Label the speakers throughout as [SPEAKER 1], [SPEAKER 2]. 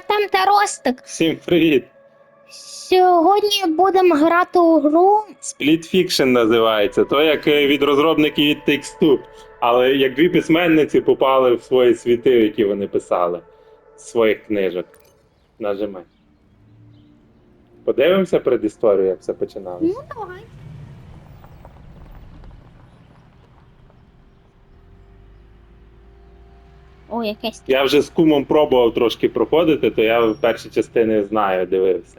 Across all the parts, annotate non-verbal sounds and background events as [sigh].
[SPEAKER 1] Артем та Ростик.
[SPEAKER 2] Всім привіт!
[SPEAKER 1] Сьогодні будемо грати у гру.
[SPEAKER 2] Split Fiction називається. То як е, від розробників від Takes-Two. Але як дві письменниці попали в свої світи, які вони писали з своїх книжок. Нажимай. Подивимося предісторію, як все починалося.
[SPEAKER 1] Ну, давай. О, якесь.
[SPEAKER 2] Я вже з кумом пробував трошки проходити, то я перші частини знаю, дивився.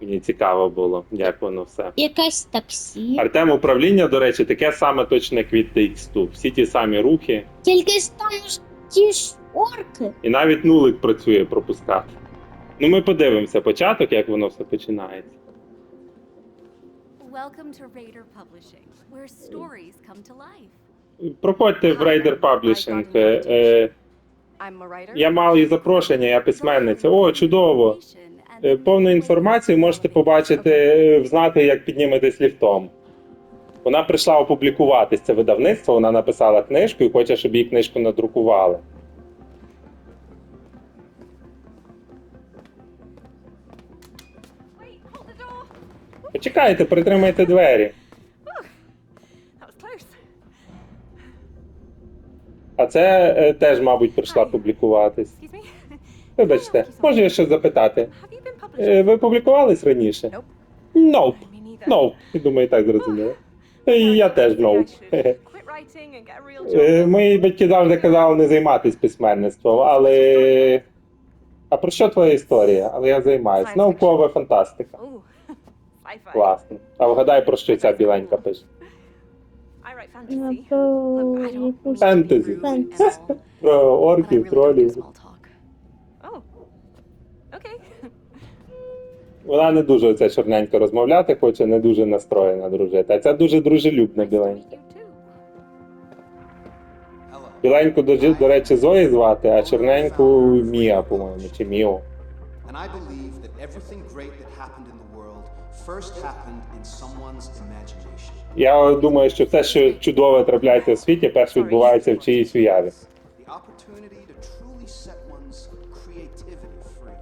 [SPEAKER 2] Мені цікаво було, як воно все.
[SPEAKER 1] Якесь таксі.
[SPEAKER 2] Артем управління, до речі, таке саме точно, як від Takes-Two. Всі ті самі рухи,
[SPEAKER 1] Тільки ж там ж ті ж орки.
[SPEAKER 2] і навіть нулик працює пропускати. Ну, ми подивимося початок, як воно все починається.
[SPEAKER 3] Welcome to Raider Publishing, where stories come to life.
[SPEAKER 2] Проходьте в Raider Publishing. Е, е. Я мав і запрошення, я письменниця. О, чудово! Е, Повну інформацію можете побачити, е, знати, як підніметесь ліфтом. Вона прийшла опублікуватись це видавництво, вона написала книжку і хоче, щоб її книжку надрукували. Почекайте, притримайте двері. А це е, теж, мабуть, прийшла публікуватись. [laughs] Вибачте, можу я щось запитати? Е. Ви публікувались раніше?
[SPEAKER 3] Nope.
[SPEAKER 2] Я думаю, і так зрозуміло. І я теж [laughs]
[SPEAKER 3] real
[SPEAKER 2] Е. Мої батьки завжди казали не займатися письменництвом, але. А про що твоя історія? Але я займаюся. Наукова фантастика. [laughs] Класно. А вгадай, про що ця біленька пише?
[SPEAKER 1] Ну,
[SPEAKER 2] Про
[SPEAKER 3] but I
[SPEAKER 2] орків, тролів. [laughs]
[SPEAKER 3] Oh. [laughs]
[SPEAKER 2] Вона не дуже оця чорненька розмовляти хоче, не дуже настроєна дружити. А ця дуже дружелюбна біленька. Біленьку, до, до речі, Зої звати, а чорненьку Мія, по-моєму, чи Міо. Я думаю, що все, що чудове трапляється у світі, перше відбувається в чиїсь уяві.
[SPEAKER 4] The opportunity to truly set one's creativity free.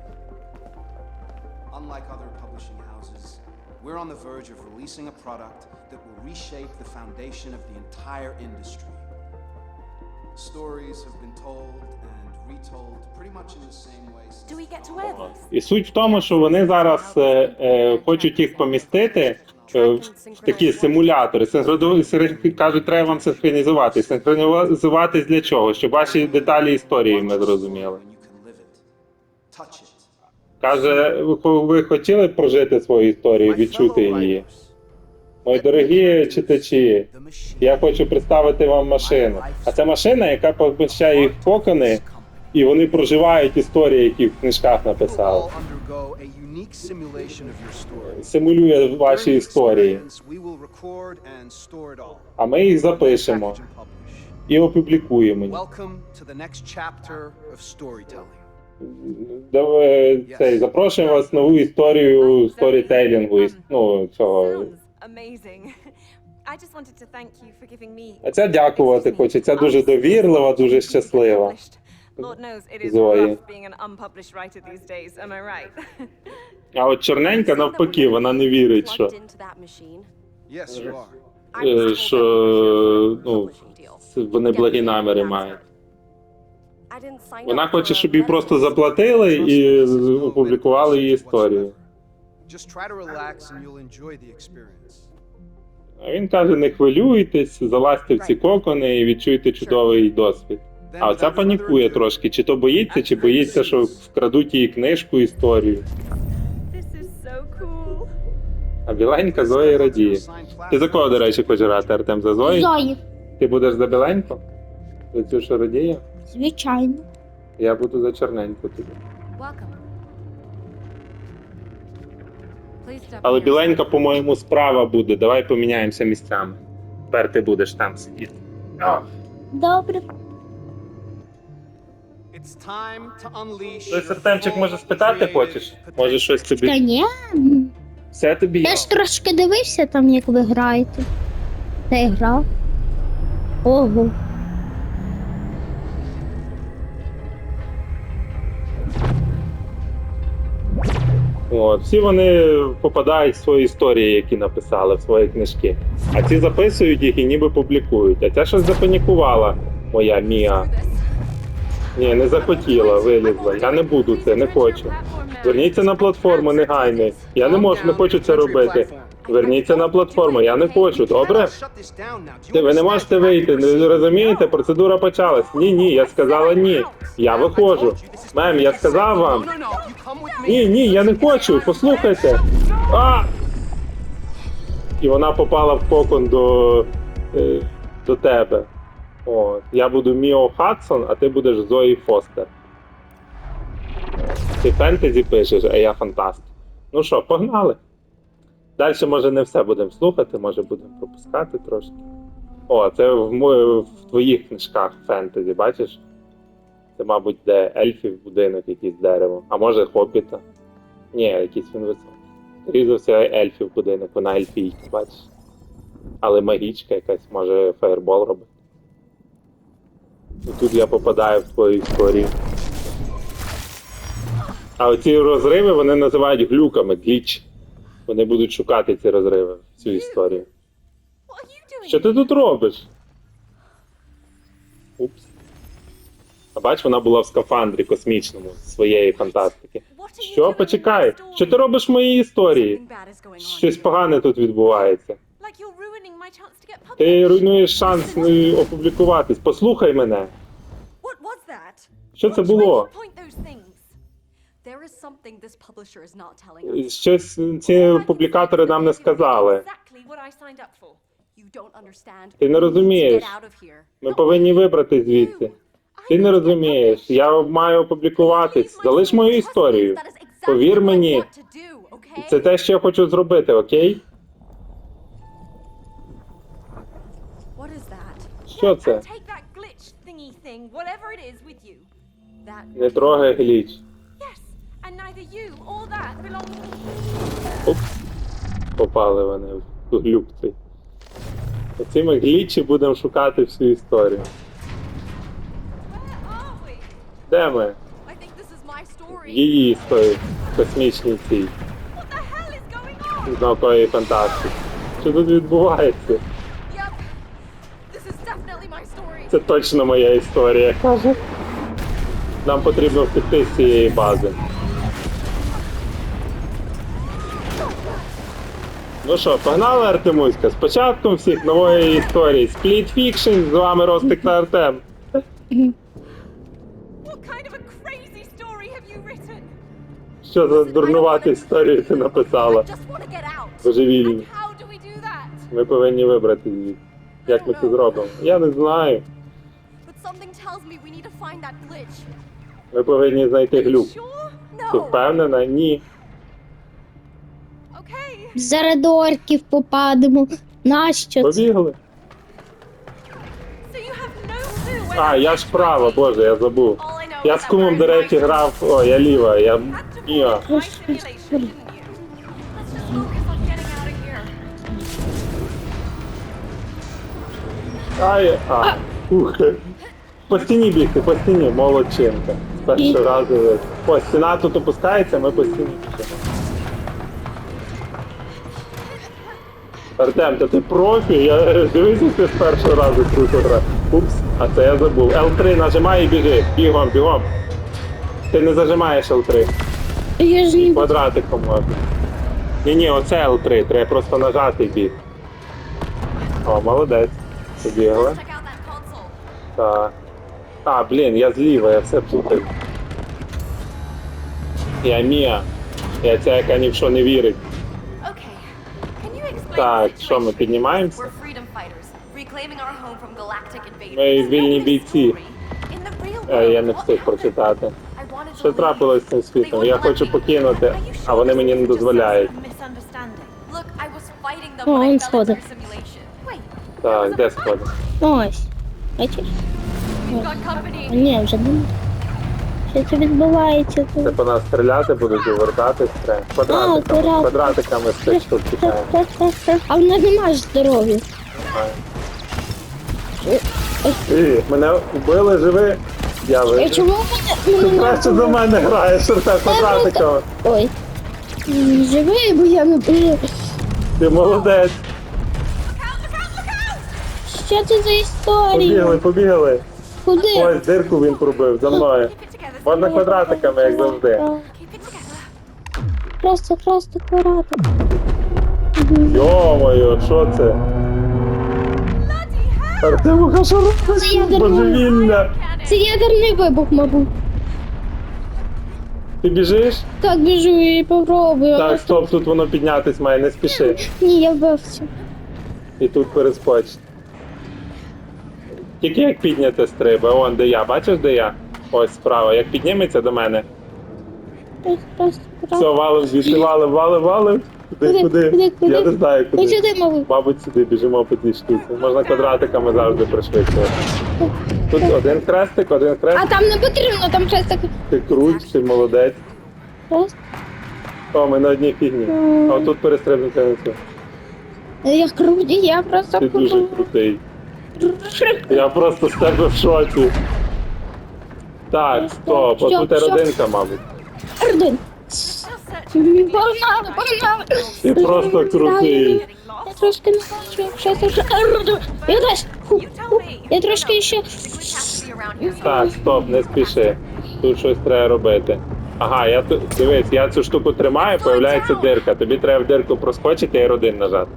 [SPEAKER 4] Unlike other publishing houses, we're on the verge of releasing a product that will reshape the foundation of the entire industry. Stories have been told
[SPEAKER 2] І суть в тому, що вони зараз е, е, хочуть їх помістити е, в такі симулятори. Синхроду- кажуть, треба вам синхронізувати. Синхронізуватись для чого? Щоб ваші деталі історії ми зрозуміли. Каже, ви, ви хотіли б прожити свою історію, відчути її? Мої дорогі читачі, я хочу представити вам машину. А це машина, яка поміщає їх в кокони, і вони проживають історії, які в книжках написали. Симулює ваші історії. А ми їх запишемо і опублікуємо. Давай, Цей, запрошуємо вас в нову історію сторітейлінгу. Ну, цього. [laughs]
[SPEAKER 3] Giving me.
[SPEAKER 2] А ця дякувати хоче. Ця дуже довірлива, дуже щаслива.
[SPEAKER 3] Lord knows it is
[SPEAKER 2] Zoe.
[SPEAKER 3] rough being an unpublished writer these days, am I right?
[SPEAKER 2] А от чорненька навпаки, вона не вірить, що,
[SPEAKER 3] Plugged into that machine.
[SPEAKER 5] Yes, you are.
[SPEAKER 3] I was
[SPEAKER 2] е,
[SPEAKER 3] told
[SPEAKER 2] що
[SPEAKER 3] that
[SPEAKER 2] ну,
[SPEAKER 3] publishing deal.
[SPEAKER 2] вони благі наміри мають.
[SPEAKER 3] I didn't sign
[SPEAKER 2] Вона
[SPEAKER 3] up
[SPEAKER 2] хоче,
[SPEAKER 3] for
[SPEAKER 2] щоб їй просто заплатили і опублікували її історію.
[SPEAKER 5] Just try to relax and you'll enjoy the experience.
[SPEAKER 2] А він каже: не хвилюйтесь, залазьте в ці кокони і відчуйте чудовий досвід. А оця панікує трошки, чи то боїться, чи боїться, що вкрадуть її книжку, історію. А біленька Зої радіє. Ти за кого, до речі, хочеш грати, Артем? За Зої?
[SPEAKER 1] Зої,
[SPEAKER 2] Ти будеш за біленьку? За цю, що радіє?
[SPEAKER 1] звичайно.
[SPEAKER 2] Я буду за чорненьку
[SPEAKER 3] step
[SPEAKER 2] Але біленька, по-моєму, справа буде. Давай поміняємося місцями. Тепер ти будеш там сидіти.
[SPEAKER 1] Добре.
[SPEAKER 5] It's time to unleash
[SPEAKER 2] Той Артемчик, може спитати хочеш? Може щось
[SPEAKER 1] Та
[SPEAKER 2] тобі.
[SPEAKER 1] ні.
[SPEAKER 2] Все тобі.
[SPEAKER 1] Я ж трошки дивився там, як ви граєте. Та й грав. Ого.
[SPEAKER 2] От, всі вони попадають в свої історії, які написали в свої книжки. А ці записують їх і ніби публікують. А ця щось запанікувала, моя Мія. Ні, не захотіла, вилізла. Я не буду це, не хочу. Верніться на платформу негайно. Я не можу, не хочу це робити. Верніться на платформу, я не хочу, добре? Ти ви не можете вийти, не розумієте? Процедура почалась. Ні, ні, я сказала ні. Я виходжу. Мем, я сказав вам. Ні, ні, я не хочу. Послухайте. А! І вона попала в кокон до, е, до тебе. От. Я буду Міо Хадсон, а ти будеш Зої Фостер. Ти фентезі пишеш, а я фантаст. Ну що, погнали. Далі, може, не все будемо слухати, може будемо пропускати трошки. О, це в, в твоїх книжках фентезі, бачиш? Це, мабуть, де ельфів будинок, якийсь дерево. А може хобіта. Ні, якийсь він високий. Скоріше за все, ельфів будинок, вона ельфійка, бачиш. Але магічка якась, може фаєрбол робить. І тут я попадаю в твою історію. А оці розриви вони називають глюками, гліч. Вони будуть шукати ці розриви цю історію. Що ти тут робиш? Упс. А бач, вона була в скафандрі космічному своєї фантастики. Що, почекай? Що ти робиш в моїй історії? Щось погане тут відбувається. Ти руйнуєш шанс ну, опублікуватись. Послухай мене. Що це було? Щось ці публікатори нам не сказали. Ти не розумієш. Ми повинні вибрати звідси. Ти не розумієш. Я маю опублікуватись. Залиш мою історію. Повір мені. Це те, що я хочу зробити, окей?
[SPEAKER 3] Or that belong to me.
[SPEAKER 2] Упс. Попали вони в глюк цей. Глічі будемо шукати всю історію. Де ми? Її історії космічній цій з наукової фантастики. Що тут відбувається? Це точно моя історія. Каже. Нам потрібно втекти з цієї бази. Ну що, погнали Артемуська? З початком всіх нової історії. Спліт Фікшн, з вами Ростик та Артем. Що за дурнувати історію ти написала? Божевільні. Ми повинні вибрати звідси. Як ми це зробимо? Я не знаю. Ми повинні знайти глюк. Ти впевнена? Ні.
[SPEAKER 1] Зараз до орків попадемо. Нащо це?
[SPEAKER 2] Побігли. А, я ж
[SPEAKER 3] be.
[SPEAKER 2] боже, я забув. Я з кумом, до речі, грав. О, я ліва, я
[SPEAKER 3] here.
[SPEAKER 2] Ай, а, ух. По стіні бігти, по стіні, молодчинка. Першого разу. О, стіна тут опускається, ми по стіні біжимо. Артем, та ти профі, я дивись, як ти з першого разу круто грав. Упс, а це я забув. L3 нажимай і біжи. Бігом, бігом. Ти не зажимаєш L3.
[SPEAKER 1] Я ж не
[SPEAKER 2] Квадратиком можна. Ні, ні, оце L3, треба просто нажати і біг. О, молодець.
[SPEAKER 3] Console.
[SPEAKER 2] Так. А, блін, я зліва, я все плутаю. Я Мія. Я ця, яка ні в що не вірить. Так, що ми піднімаємося? Ми вільні бійці. Е, Я не встиг прочитати. Що трапилось з цим світом? Я хочу покинути, а вони мені не дозволяють.
[SPEAKER 1] О, он
[SPEAKER 3] fell into
[SPEAKER 1] сходи.
[SPEAKER 3] their simulation. Wait,
[SPEAKER 2] Так, де сходи?
[SPEAKER 1] Ось. Бачиш? Ні, вже не. Що це відбувається
[SPEAKER 2] Це
[SPEAKER 1] тут?
[SPEAKER 2] по нас стріляти будуть і вертатись треба. Квадратиками,
[SPEAKER 1] квадрат.
[SPEAKER 2] квадратиками з цих штук тікає.
[SPEAKER 1] А в нас немає ж здоров'я.
[SPEAKER 2] І, мене вбили, живи. Я
[SPEAKER 1] А
[SPEAKER 2] вижив.
[SPEAKER 1] чому мене?
[SPEAKER 2] Ти
[SPEAKER 1] мене
[SPEAKER 2] краще за мене граєш, що так квадратиками.
[SPEAKER 1] Ой, М, Живий, бо я не бив.
[SPEAKER 2] Ти молодець.
[SPEAKER 1] Що це за історія?
[SPEAKER 2] Побігли, побігли.
[SPEAKER 1] Куди?
[SPEAKER 2] Ось дирку він пробив за мною. Можна квадратиками, як завжди.
[SPEAKER 1] Просто, просто квадратик.
[SPEAKER 2] Йо-моє, що це? Артемуха, що
[SPEAKER 1] Це ядерний, це ядерний вибух, мабуть.
[SPEAKER 2] Ти біжиш?
[SPEAKER 1] Так, біжу і попробую.
[SPEAKER 2] Так, стоп, тут воно піднятись має, не спіши.
[SPEAKER 1] Ні, я вбився.
[SPEAKER 2] І тут перескоч. Тільки як підняти стриби, он де я, бачиш, де я? Ось справа. Як підніметься до мене. Все, валим, звідси валим, валим, валим. Куди,
[SPEAKER 1] Куди,
[SPEAKER 2] куди? Я не знаю куди.
[SPEAKER 1] сюди, мабуть.
[SPEAKER 2] Мабуть, сюди біжимо по тій штуці. Можна квадратиками завжди пришвидшувати. Тут один хрестик, один хрестик.
[SPEAKER 1] А там не потрібно, там таке.
[SPEAKER 2] Ти круть, ти молодець.
[SPEAKER 1] Раз.
[SPEAKER 2] О, ми на одній фігні. А тут перестрибнути на цю.
[SPEAKER 1] Я круті, я просто
[SPEAKER 2] Ти дуже крутий. Я просто з тебе в шоці. Так, стоп,
[SPEAKER 1] Що,
[SPEAKER 2] отут
[SPEAKER 1] що?
[SPEAKER 2] родинка, мабуть.
[SPEAKER 1] Один.
[SPEAKER 3] Still searching.
[SPEAKER 1] Погнали, погнали.
[SPEAKER 2] Ти просто крутий.
[SPEAKER 1] Я трошки не це вже. Я. Фу, фу. Я трошки ще.
[SPEAKER 2] Так, стоп, не спіши. Тут щось треба робити. Ага, я тут. Дивись, я цю штуку тримаю, появляється дирка. Тобі треба в дирку проскочити і родин нажати.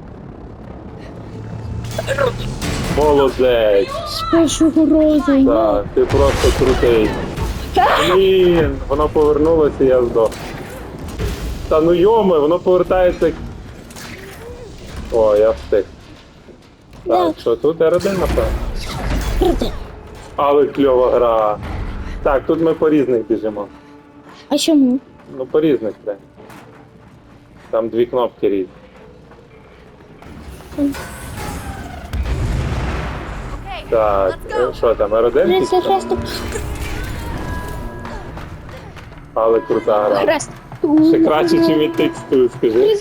[SPEAKER 2] Молодець.
[SPEAKER 1] З першого разу.
[SPEAKER 2] Так, ти просто крутий. Блін, воно повернулося, і я здох. Та ну йоми, воно повертається. О, я встиг. Так, що тут R1, напевно. Але кльова гра. Так, тут ми по різних біжимо.
[SPEAKER 1] А чому?
[SPEAKER 2] Ну, по різних треба. Там дві кнопки різні. Так, е, що там, R1?
[SPEAKER 1] Хрест,
[SPEAKER 2] тільки?
[SPEAKER 1] хрест,
[SPEAKER 2] Але крута гра. Ще краще, ніж від тексту, скажи.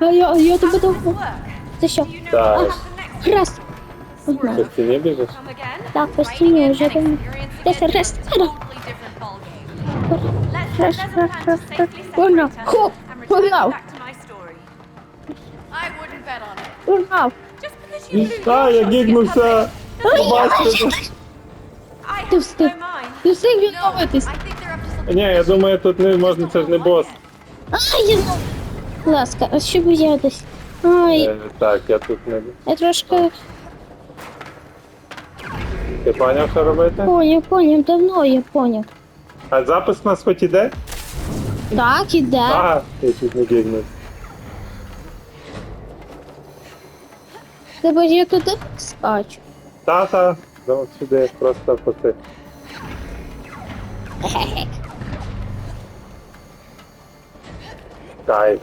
[SPEAKER 1] А я, а я тебе довго. Це що?
[SPEAKER 2] Так.
[SPEAKER 1] Хрест.
[SPEAKER 2] По стіні біжиш?
[SPEAKER 1] Так, постійно
[SPEAKER 3] again
[SPEAKER 1] вже там.
[SPEAKER 3] experiencing
[SPEAKER 1] Де
[SPEAKER 3] it
[SPEAKER 1] це хрест?
[SPEAKER 3] is a totally different ballgame. Let's
[SPEAKER 1] Хрест,
[SPEAKER 3] there's a plan to
[SPEAKER 1] хрест,
[SPEAKER 3] safely
[SPEAKER 1] хрест.
[SPEAKER 3] separate
[SPEAKER 1] Погнав.
[SPEAKER 3] us
[SPEAKER 1] Хоп,
[SPEAKER 3] and return
[SPEAKER 1] погнав.
[SPEAKER 3] back to my story. I wouldn't bet on it.
[SPEAKER 1] Погнав.
[SPEAKER 3] Just because you lose
[SPEAKER 2] А,
[SPEAKER 3] your
[SPEAKER 2] я
[SPEAKER 3] shot to get
[SPEAKER 2] гігнувся!
[SPEAKER 3] public,
[SPEAKER 2] Побачите.
[SPEAKER 3] I
[SPEAKER 1] Ти
[SPEAKER 3] have
[SPEAKER 1] встиг.
[SPEAKER 3] no mind.
[SPEAKER 1] Ти встиг
[SPEAKER 3] No,
[SPEAKER 1] відновитись.
[SPEAKER 3] I think they're up to something.
[SPEAKER 2] Ні, я думаю, тут не можна, це ж не бос.
[SPEAKER 1] Ай, я знов. Будь ласка, а що боятись? Ай,
[SPEAKER 2] Е, Так, я тут не.
[SPEAKER 1] я трошки
[SPEAKER 2] Ти поняв, що робити?
[SPEAKER 1] поняв, поняв, давно я поняв.
[SPEAKER 2] А запис у нас хоч іде?
[SPEAKER 1] Так, іде.
[SPEAKER 2] Ага, я тут не гігнув.
[SPEAKER 1] Тебе ж я туди скачу.
[SPEAKER 2] Та-та, давай сюди, просто поси. Кайф.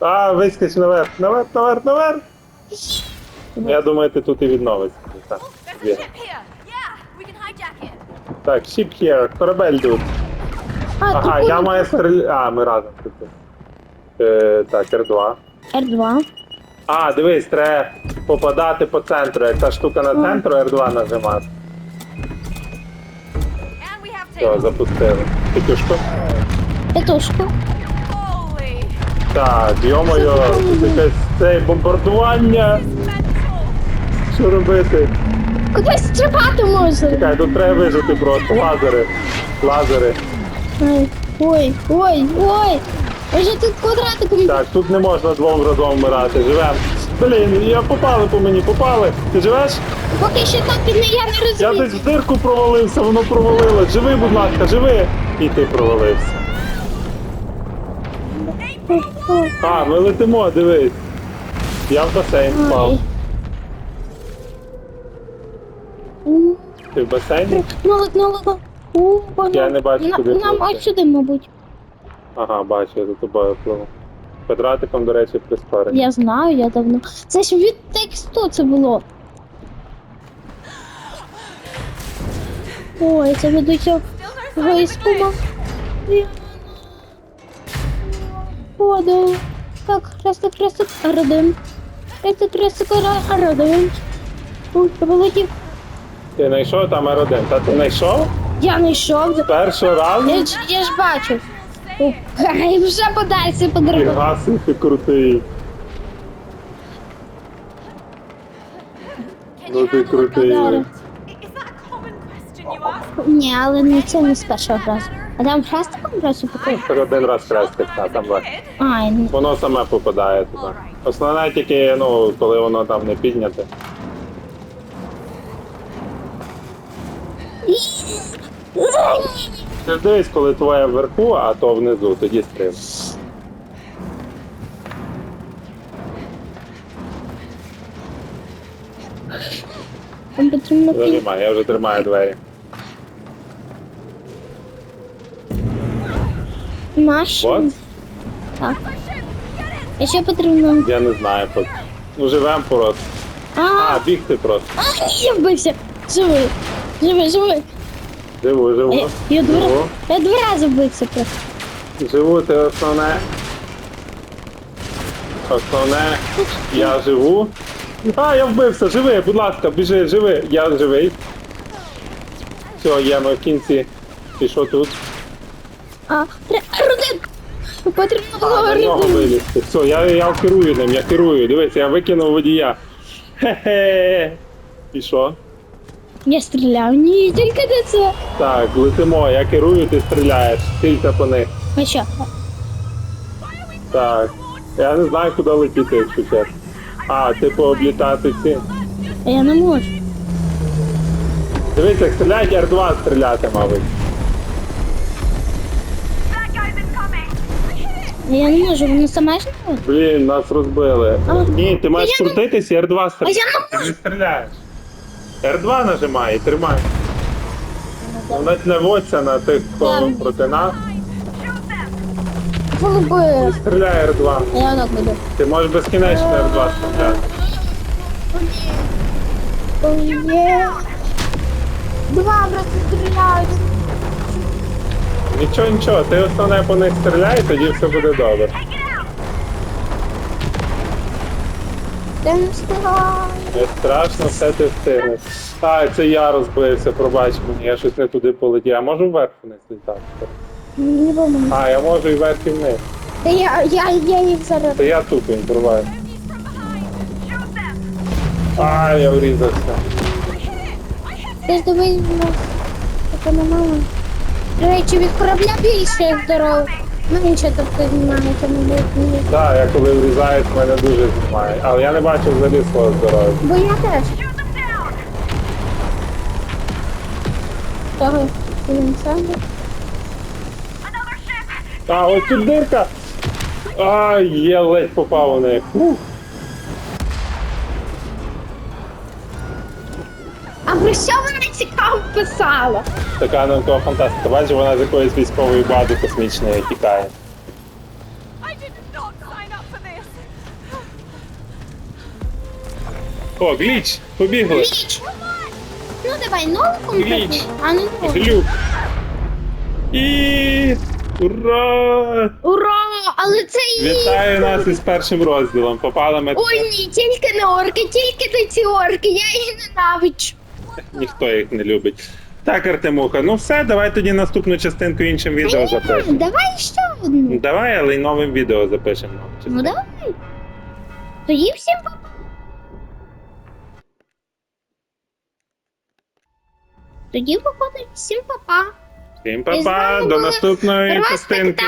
[SPEAKER 2] А, вискочь наверх, наверх, наверх, наверх. Я думаю, ти тут і відновишся. Так, є.
[SPEAKER 3] hijack it.
[SPEAKER 2] Так, ship here, корабель тут.
[SPEAKER 1] А,
[SPEAKER 2] Ага, я маю стріляти. А, ми разом тут. Е, так, R2.
[SPEAKER 1] R2.
[SPEAKER 2] А, дивись, треба попадати по центру. Як та штука на центру, R2 нажимати.
[SPEAKER 3] And we have
[SPEAKER 2] Все, запустили. Петюшко.
[SPEAKER 1] Петушку.
[SPEAKER 3] Holy
[SPEAKER 2] Так, йо-моє, тут якесь це бомбардування.
[SPEAKER 3] mental.
[SPEAKER 2] Що робити?
[SPEAKER 1] Кудись стрибати можна.
[SPEAKER 2] Чекай, тут треба вижити просто. Лазери. Лазери.
[SPEAKER 1] Ай, Ой, ой, ой. Вже тут квадратиком.
[SPEAKER 2] Так, тут не можна двом разом вмирати. Живем. Блін, я попали по мені, попали. Ти живеш?
[SPEAKER 1] Поки що так і не я не
[SPEAKER 2] Я
[SPEAKER 1] розумію.
[SPEAKER 2] десь в дирку провалився, воно провалилось. Живи, будь ласка, живи. І ти провалився. А, ми летимо, дивись. Я в басейн впав. Ти в басейні?
[SPEAKER 1] Налик, налик. У, воно.
[SPEAKER 2] Я не бачу, куди
[SPEAKER 1] Нам
[SPEAKER 2] пливти.
[SPEAKER 1] ось сюди, мабуть.
[SPEAKER 2] Ага, бачу, я за тобою пливу. Квадратиком, до речі, прискорення.
[SPEAKER 1] Я знаю, я давно. Це ж від тексту це було. Ой, це від іспума.
[SPEAKER 3] glitch.
[SPEAKER 1] Воду. Так, хрестик, хрестик, родин. Хрестик, хрестик, родин. Ой, полетів.
[SPEAKER 2] Ти знайшов там R1, та ти знайшов?
[SPEAKER 1] Я не йшов.
[SPEAKER 2] Першого разу?
[SPEAKER 1] Я, ж- я ж бачив.
[SPEAKER 3] Safe
[SPEAKER 1] вже подальше подругу.
[SPEAKER 2] Фігасий, ти крутий. Ну ти крутий.
[SPEAKER 1] Ні, але не це не з першого разу. А там хрестиком просто покрив.
[SPEAKER 2] Так один раз хрестик, та там.
[SPEAKER 1] Ай, ні.
[SPEAKER 2] Воно саме попадає туди. Основне тільки, ну, коли воно там не підняте. Ти ж дивись, коли твоє вверху, а то внизу, тоді стрим.
[SPEAKER 1] Там потрібно пі...
[SPEAKER 2] Зажимай, я вже тримаю двері. От,
[SPEAKER 1] Так. І ще потрібно.
[SPEAKER 2] я не знаю. поки. Ну живем просто.
[SPEAKER 1] А,
[SPEAKER 2] А, бігти просто.
[SPEAKER 1] а, я вбився. Живий. Живий, живий.
[SPEAKER 2] Живу, живу.
[SPEAKER 1] я, два,
[SPEAKER 2] Живу.
[SPEAKER 1] я два рази вбився просто.
[SPEAKER 2] Живу, це основне. Основне, я живу. А, я вбився, живи, будь ласка, біжи, живи. Я живий. Все, ми в кінці. І що тут?
[SPEAKER 1] А, родин. Потрібно було
[SPEAKER 2] на вилізти. Все, я, я керую ним, я керую. Дивись, я викинув водія. Хе-хе. І що?
[SPEAKER 1] Я стріляв. Ні, тільки не це.
[SPEAKER 2] Так, летимо, я керую, ти стріляєш. Цілься по них.
[SPEAKER 1] А що?
[SPEAKER 2] Так. Я не знаю, куди летіти, якщо чесно. А, типу облітати ці.
[SPEAKER 1] А я не можу.
[SPEAKER 2] Дивись, як стріляють, R2 стріляти, мабуть.
[SPEAKER 1] А я не можу, воно саме ж не може.
[SPEAKER 2] Блін, нас розбили.
[SPEAKER 1] А.
[SPEAKER 2] Ні, ти маєш
[SPEAKER 1] Я не-
[SPEAKER 2] крутитись і R2
[SPEAKER 1] А я
[SPEAKER 2] стріляти.
[SPEAKER 1] не
[SPEAKER 2] Ти не стріляєш. R2 нажимай і тримай. Вона наводься на тих, хто проти нас.
[SPEAKER 1] Голуби.
[SPEAKER 2] Стріляй R2.
[SPEAKER 1] А я так буду.
[SPEAKER 2] Ти можеш безкінечно R2 стріляти.
[SPEAKER 1] Є. Два просто стріляють.
[SPEAKER 2] Нічого, нічого, ти основне по них стріляй, тоді все буде добре.
[SPEAKER 1] Та не встигаю.
[SPEAKER 2] Не страшно, все ти встигнеш. А, це я розбився, пробач мені, я щось не туди полетів. А можу вверх вниз літати?
[SPEAKER 1] Ні, бо.
[SPEAKER 2] А, я можу і вверх і вниз.
[SPEAKER 1] Та я, я, я їх зараз.
[SPEAKER 2] Це я тупий, пробач. А, я врізався.
[SPEAKER 1] Ти ж дивись, у нас така немає. До речі, від корабля більше здоров. Менше тобто знімається, мабуть. ні.
[SPEAKER 2] Так, я коли врізаюсь, мене дуже знімає. Але я не бачу взагалі свого здоров'я.
[SPEAKER 1] Бо я теж. Того, він сам.
[SPEAKER 2] А, ось тут дирка! А, я ледь попав у неї. Фух.
[SPEAKER 1] А про що вона цікаво писала?
[SPEAKER 2] Така наукова фантастика. Бачиш, вона з якоїсь військової бази космічної тікає. О, гліч! Побігли!
[SPEAKER 1] Гліч! Ну давай, новиком
[SPEAKER 2] Гліч.
[SPEAKER 1] А ну давай.
[SPEAKER 2] Глюк! І... Ура!
[SPEAKER 1] Ура! Але це і...
[SPEAKER 2] Вітаю нас із першим розділом. Попали ми.
[SPEAKER 1] Ой ні, тільки не орки, тільки не ці орки, я їх ненавиджу.
[SPEAKER 2] Ніхто їх не любить. Так, Артемуха, ну все, давай тоді наступну частинку іншим відео запишемо.
[SPEAKER 1] Давай ще одну.
[SPEAKER 2] Давай, але й новим відео запишемо.
[SPEAKER 1] Ну давай. Тоді всім па- Тоді виходить всім папа.
[SPEAKER 2] Всім па-па, до наступної частинки.